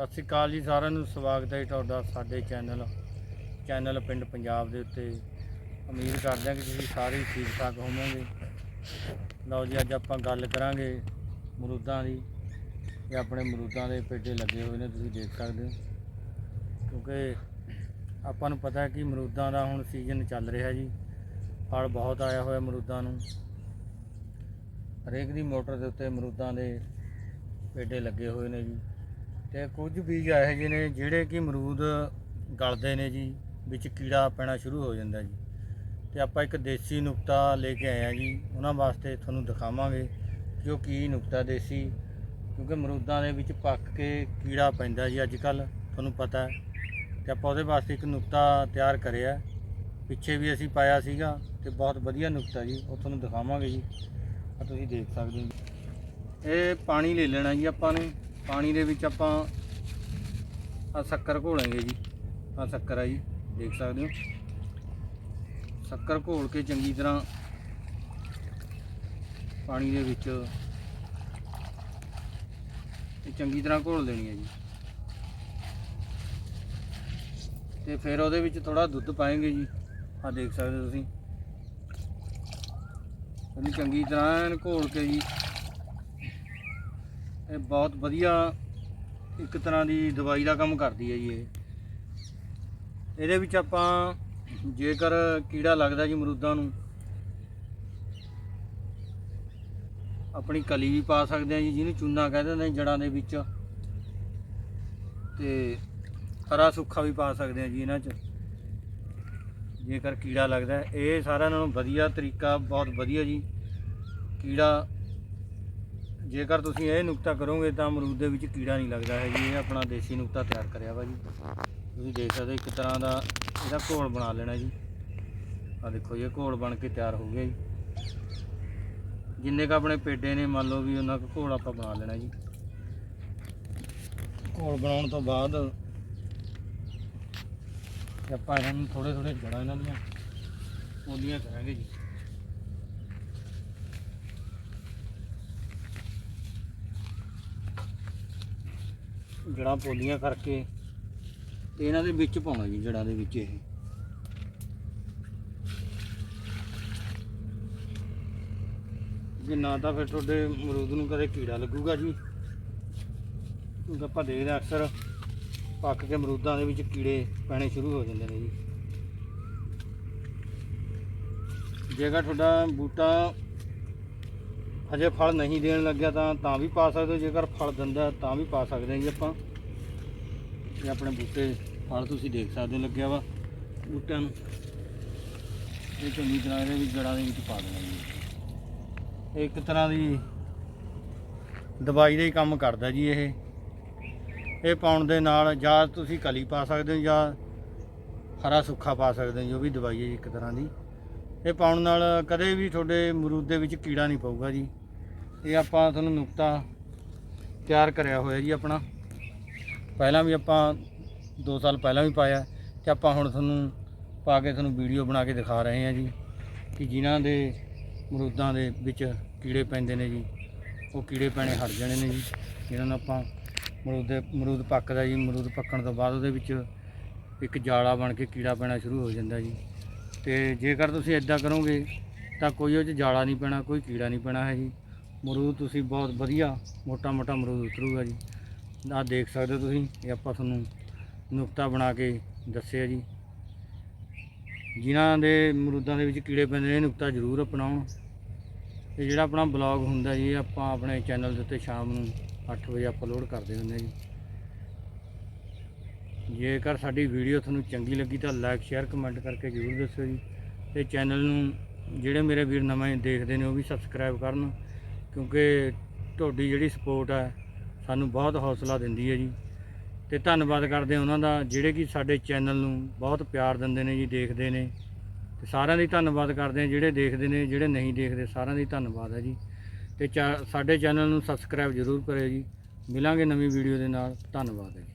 ਸਤਿ ਸ਼੍ਰੀ ਅਕਾਲ ਜੀ, ਸਾਰਿਆਂ ਨੂੰ ਸਵਾਗਤ ਹੈ ਜੀ ਤੁਹਾਡਾ ਸਾਡੇ ਚੈਨਲ ਚੈਨਲ ਪਿੰਡ ਪੰਜਾਬ ਦੇ ਉੱਤੇ। ਉਮੀਦ ਕਰਦੇ ਹਾਂ ਕਿ ਤੁਸੀਂ ਸਾਰੇ ਹੀ ਠੀਕ ਠਾਕ ਹੋਵੋਗੇ। ਲਓ ਜੀ, ਅੱਜ ਆਪਾਂ ਗੱਲ ਕਰਾਂਗੇ ਮਰੂਦਾਂ ਦੀ, ਇਹ ਆਪਣੇ ਮਰੂਦਾਂ ਦੇ ਪੇਡੇ ਲੱਗੇ ਹੋਏ ਨੇ, ਤੁਸੀਂ ਦੇਖ ਸਕਦੇ ਹੋ। ਕਿਉਂਕਿ ਆਪਾਂ ਨੂੰ ਪਤਾ ਹੈ ਕਿ ਮਰੂਦਾਂ ਦਾ ਹੁਣ ਸੀਜ਼ਨ ਚੱਲ ਰਿਹਾ ਜੀ। ਫਲ ਬਹੁਤ ਆਇਆ ਹੋਇਆ ਮਰੂਦਾਂ ਨੂੰ। ਹਰੇਕ ਦੀ ਮੋਟਰ ਦੇ ਉੱਤੇ ਮਰੂਦਾਂ ਦੇ ਪੇਡੇ ਲੱਗੇ ਹੋਏ ਨੇ ਜੀ। ਤੇ ਕੁਝ ਬੀਜ ਇਹੋ ਜਿਹੇ ਨੇ ਜਿਹੜੇ ਕਿ ਅਮਰੂਦ ਗਲਦੇ ਨੇ ਜੀ, ਵਿੱਚ ਕੀੜਾ ਪੈਣਾ ਸ਼ੁਰੂ ਹੋ ਜਾਂਦਾ ਜੀ। ਤੇ ਆਪਾਂ ਇੱਕ ਦੇਸੀ ਨੁਕਤਾ ਲੈ ਕੇ ਆਏ ਆ ਜੀ, ਉਹਨਾਂ ਵਾਸਤੇ ਤੁਹਾਨੂੰ ਦਿਖਾਵਾਂਗੇ ਕਿ ਉਹ ਕੀ ਨੁਕਤਾ ਦੇਸੀ, ਕਿਉਂਕਿ ਅਮਰੂਦਾਂ ਦੇ ਵਿੱਚ ਪੱਕ ਕੇ ਕੀੜਾ ਪੈਂਦਾ ਜੀ ਅੱਜ ਕੱਲ ਤੁਹਾਨੂੰ ਪਤਾ ਹੈ। ਤੇ ਆਪਾਂ ਉਹਦੇ ਵਾਸਤੇ ਇੱਕ ਨੁਕਤਾ ਤਿਆਰ ਕਰਿਆ। ਪਿੱਛੇ ਵੀ ਅਸੀਂ ਪਾਇਆ ਸੀਗਾ ਤੇ ਬਹੁਤ ਵਧੀਆ ਨੁਕਤਾ ਜੀ, ਉਹ ਤੁਹਾਨੂੰ ਦਿਖਾਵਾਂਗੇ ਜੀ। ਆ ਤੁਸੀਂ ਦੇਖ ਸਕਦੇ ਹੋ। ਜੀ। ਇਹ ਪਾਣੀ ਲੈ ਲੈਣਾ ਜੀ ਆਪਾਂ ਨੇ। ਪਾਣੀ ਦੇ ਵਿੱਚ ਆਪਾਂ ਆ ਸ਼ੱਕਰ ਘੋਲਾਂਗੇ ਜੀ। ਆ ਸ਼ੱਕਰ ਆ ਜੀ, ਦੇਖ ਸਕਦੇ ਹੋ। ਸ਼ੱਕਰ ਘੋਲ ਕੇ ਚੰਗੀ ਤਰ੍ਹਾਂ ਪਾਣੀ ਦੇ ਵਿੱਚ ਇਹ ਚੰਗੀ ਤਰ੍ਹਾਂ ਘੋਲ ਦੇਣੀ ਹੈ ਜੀ। ਤੇ ਫਿਰ ਉਹਦੇ ਵਿੱਚ ਥੋੜਾ ਦੁੱਧ ਪਾਏਗੇ ਜੀ। ਆ ਦੇਖ ਸਕਦੇ ਹੋ ਤੁਸੀਂ। ਇਹਨੂੰ ਚੰਗੀ ਤਰ੍ਹਾਂ ਘੋਲ ਕੇ ਜੀ। ਇਹ ਬਹੁਤ ਵਧੀਆ ਇੱਕ ਤਰ੍ਹਾਂ ਦੀ ਦਵਾਈ ਦਾ ਕੰਮ ਕਰਦੀ ਹੈ ਜੀ ਇਹ। ਇਹਦੇ ਵਿੱਚ ਆਪਾਂ ਜੇਕਰ ਕੀੜਾ ਲੱਗਦਾ ਜੀ ਮਰੂਦਾਂ ਨੂੰ, ਆਪਣੀ ਕਲੀ ਵੀ ਪਾ ਸਕਦੇ ਆ ਜੀ, ਜਿਹਨੂੰ ਚੂਨਾ ਕਹਿੰਦੇ ਨੇ ਜੜਾਂ ਦੇ ਵਿੱਚ। ਤੇ ਹਰਾ ਸੁੱਖਾ ਵੀ ਪਾ ਸਕਦੇ ਆ ਜੀ ਇਹਨਾਂ 'ਚ। ਜੇਕਰ ਕੀੜਾ ਲੱਗਦਾ, ਇਹ ਸਾਰਿਆਂ ਨਾਲੋਂ ਵਧੀਆ ਤਰੀਕਾ ਬਹੁਤ ਵਧੀਆ ਜੀ। ਕੀੜਾ ਜੇਕਰ ਤੁਸੀਂ ਇਹ ਨੁਕਤਾ ਕਰੋਗੇ ਤਾਂ ਅਮਰੂਦ ਦੇ ਵਿੱਚ ਕੀੜਾ ਨਹੀਂ ਲੱਗਦਾ ਹੈ ਜੀ। ਇਹ ਆਪਣਾ ਦੇਸੀ ਨੁਕਤਾ ਤਿਆਰ ਕਰਿਆ ਵਾ ਜੀ। ਤੁਸੀਂ ਦੇਖ ਸਕਦੇ ਹੋ ਇੱਕ ਤਰ੍ਹਾਂ ਦਾ ਇਹਦਾ ਘੋਲ ਬਣਾ ਲੈਣਾ ਜੀ। ਆ ਦੇਖੋ ਜੀ, ਇਹ ਘੋਲ ਬਣ ਕੇ ਤਿਆਰ ਹੋ ਗਿਆ ਜੀ। ਜਿੰਨੇ ਕ ਆਪਣੇ ਪੇਡੇ ਨੇ, ਮੰਨ ਲਓ ਵੀ ਉਹਨਾਂ ਕੁ ਘੋਲ ਆਪਾਂ ਬਣਾ ਲੈਣਾ ਜੀ। ਘੋਲ ਬਣਾਉਣ ਤੋਂ ਬਾਅਦ ਆਪਾਂ ਇਹਨਾਂ ਨੂੰ ਥੋੜੇ ਥੋੜੇ ਜੜਾਂ ਇਹਨਾਂ ਦੀਆਂ ਪੋਲੀਆਂ ਕਰਾਂਗੇ ਜੀ। ਜੜਾਂ ਪੋਲੀਆਂ ਕਰਕੇ ਤੇ ਇਹਨਾਂ ਦੇ ਵਿੱਚ ਪਾਉਣਾ ਜੀ ਜੜਾਂ ਦੇ ਵਿੱਚ ਇਹ। ਜੇ ਨਾ ਤਾਂ ਫਿਰ ਤੁਹਾਡੇ ਅਮਰੂਦ ਨੂੰ ਕਦੇ ਕੀੜਾ ਲੱਗੂਗਾ ਜੀ। ਕਿਉਂਕਿ ਆਪਾਂ ਦੇਖਦੇ ਹਾਂ ਅਕਸਰ ਪੱਕ ਕੇ ਅਮਰੂਦਾਂ ਦੇ ਵਿੱਚ ਕੀੜੇ ਪੈਣੇ ਸ਼ੁਰੂ ਹੋ ਜਾਂਦੇ ਨੇ ਜੀ। ਜੇਕਰ ਤੁਹਾਡਾ ਬੂਟਾ ਹਜੇ ਫਲ ਨਹੀਂ ਦੇਣ ਲੱਗਿਆ ਤਾਂ ਤਾਂ ਵੀ ਪਾ ਸਕਦੇ ਹੋ, ਜੇਕਰ ਫਲ ਦਿੰਦਾ ਤਾਂ ਵੀ ਪਾ ਸਕਦੇ ਹਾਂ ਜੀ ਆਪਾਂ। ਇਹ ਆਪਣੇ ਬੂਟੇ ਫਲ ਤੁਸੀਂ ਦੇਖ ਸਕਦੇ ਹੋ, ਲੱਗਿਆ ਵਾ ਬੂਟਿਆਂ ਨੂੰ। ਇਹ ਚੰਗੀ ਤਰ੍ਹਾਂ ਇਹਦੇ ਵਿੱਚ ਜੜਾਂ ਦੇ ਵਿੱਚ ਪਾ ਦੇਣਾ ਜੀ। ਇਹ ਇੱਕ ਤਰ੍ਹਾਂ ਦੀ ਦਵਾਈ ਦਾ ਹੀ ਕੰਮ ਕਰਦਾ ਜੀ ਇਹ। ਇਹ ਪਾਉਣ ਦੇ ਨਾਲ ਜਾਂ ਤੁਸੀਂ ਕਲੀ ਪਾ ਸਕਦੇ ਹੋ ਜਾਂ ਹਰਾ ਸੁੱਖਾ ਪਾ ਸਕਦੇ ਹੋ ਜੋ ਵੀ ਦਵਾਈ ਹੈ ਜੀ ਇੱਕ ਤਰ੍ਹਾਂ ਦੀ। ਇਹ ਪਾਉਣ ਨਾਲ ਕਦੇ ਵੀ ਤੁਹਾਡੇ ਮਰੂਦ ਦੇ ਵਿੱਚ ਕੀੜਾ ਨਹੀਂ ਪਊਗਾ ਜੀ। ਇਹ ਆਪਾਂ ਤੁਹਾਨੂੰ ਨੁਕਤਾ ਤਿਆਰ ਕਰਿਆ ਹੋਇਆ ਜੀ ਆਪਣਾ। ਪਹਿਲਾਂ ਵੀ ਆਪਾਂ 2 ਸਾਲ ਪਹਿਲਾਂ ਵੀ ਪਾਇਆ ਤੇ ਆਪਾਂ ਹੁਣ ਤੁਹਾਨੂੰ ਪਾ ਕੇ ਤੁਹਾਨੂੰ ਵੀਡੀਓ ਬਣਾ ਕੇ ਦਿਖਾ ਰਹੇ ਹਾਂ ਜੀ ਕਿ ਜਿਨ੍ਹਾਂ ਦੇ ਮਰੂਦਾਂ ਦੇ ਵਿੱਚ ਕੀੜੇ ਪੈਂਦੇ ਨੇ ਜੀ, ਉਹ ਕੀੜੇ ਪੈਣੇ ਹਟ ਜਾਣੇ ਨੇ ਜੀ। ਜਿਹਨਾਂ ਨੂੰ ਆਪਾਂ ਮਰੂਦ ਦੇ ਅਮਰੂਦ ਪੱਕਦਾ ਜੀ, ਮਰੂਦ ਪੱਕਣ ਤੋਂ ਬਾਅਦ ਉਹਦੇ ਵਿੱਚ ਇੱਕ ਜਾਲਾ ਬਣ ਕੇ ਕੀੜਾ ਪੈਣਾ ਸ਼ੁਰੂ ਹੋ ਜਾਂਦਾ ਜੀ। ਤੇ ਜੇਕਰ ਤੁਸੀਂ ਇਦਾਂ ਕਰੋਗੇ ਤਾਂ ਕੋਈ ਉਹ 'ਚ ਜਾਲਾ ਨਹੀਂ ਪੈਣਾ, ਕੋਈ ਕੀੜਾ ਨਹੀਂ ਪੈਣਾ ਹੈ ਜੀ। ਮਰੂਦ ਤੁਸੀਂ ਬਹੁਤ ਵਧੀਆ ਮੋਟਾ ਮੋਟਾ ਮਰੂਦ ਉਤਰੂਗਾ ਜੀ। ਆਹ ਦੇਖ ਸਕਦੇ ਹੋ ਤੁਸੀਂ, ਇਹ ਆਪਾਂ ਤੁਹਾਨੂੰ ਨੁਕਤਾ ਬਣਾ ਕੇ ਦੱਸਿਆ ਜੀ। ਜਿਨ੍ਹਾਂ ਦੇ ਮਰੂਦਾਂ ਦੇ ਵਿੱਚ ਕੀੜੇ ਪੈਂਦੇ ਨੇ, ਇਹ ਨੁਕਤਾ ਜ਼ਰੂਰ ਅਪਣਾਉਣ ਤੇ ਜਿਹੜਾ ਆਪਣਾ ਬਲੌਗ ਹੁੰਦਾ ਜੀ, ਇਹ ਆਪਾਂ ਆਪਣੇ ਚੈਨਲ ਦੇ ਉੱਤੇ ਸ਼ਾਮ ਨੂੰ 8 ਵਜੇ ਅਪਲੋਡ ਕਰਦੇ ਹੁੰਦੇ ਜੀ। ਜੇਕਰ ਸਾਡੀ ਵੀਡੀਓ ਤੁਹਾਨੂੰ ਚੰਗੀ ਲੱਗੀ ਤਾਂ ਲਾਈਕ, ਸ਼ੇਅਰ, ਕਮੈਂਟ ਕਰਕੇ ਜ਼ਰੂਰ ਦੱਸਿਓ ਜੀ। ਤੇ ਚੈਨਲ ਨੂੰ ਜਿਹੜੇ ਮੇਰੇ ਵੀਰ ਨਵੇਂ ਦੇਖਦੇ ਨੇ, ਉਹ ਵੀ ਸਬਸਕ੍ਰਾਈਬ ਕਰਨ। ਕਿਉਂਕਿ ਤੁਹਾਡੀ ਜਿਹੜੀ ਸਪੋਰਟ ਹੈ, ਸਾਨੂੰ ਬਹੁਤ ਹੌਸਲਾ ਦਿੰਦੀ ਹੈ ਜੀ। ਤੇ ਧੰਨਵਾਦ ਕਰਦੇ ਉਹਨਾਂ ਦਾ, ਜਿਹੜੇ ਕਿ ਸਾਡੇ ਚੈਨਲ ਨੂੰ ਬਹੁਤ ਪਿਆਰ ਦਿੰਦੇ ਨੇ ਜੀ, ਦੇਖਦੇ ਨੇ। ਤੇ ਸਾਰਿਆਂ ਦੀ ਧੰਨਵਾਦ ਕਰਦੇ ਹਾਂ, ਜਿਹੜੇ ਦੇਖਦੇ ਨੇ, ਜਿਹੜੇ ਨਹੀਂ ਦੇਖਦੇ, ਸਾਰਿਆਂ ਦੀ ਧੰਨਵਾਦ ਹੈ ਜੀ। ਤੇ ਚਾ- ਸਾਡੇ ਚੈਨਲ ਨੂੰ ਸਬਸਕ੍ਰਾਈਬ ਜ਼ਰੂਰ ਕਰਿਓ ਜੀ। ਮਿਲਾਂਗੇ ਨਵੀਂ ਵੀਡੀਓ ਦੇ ਨਾਲ। ਧੰਨਵਾਦ ਹੈ ਜੀ।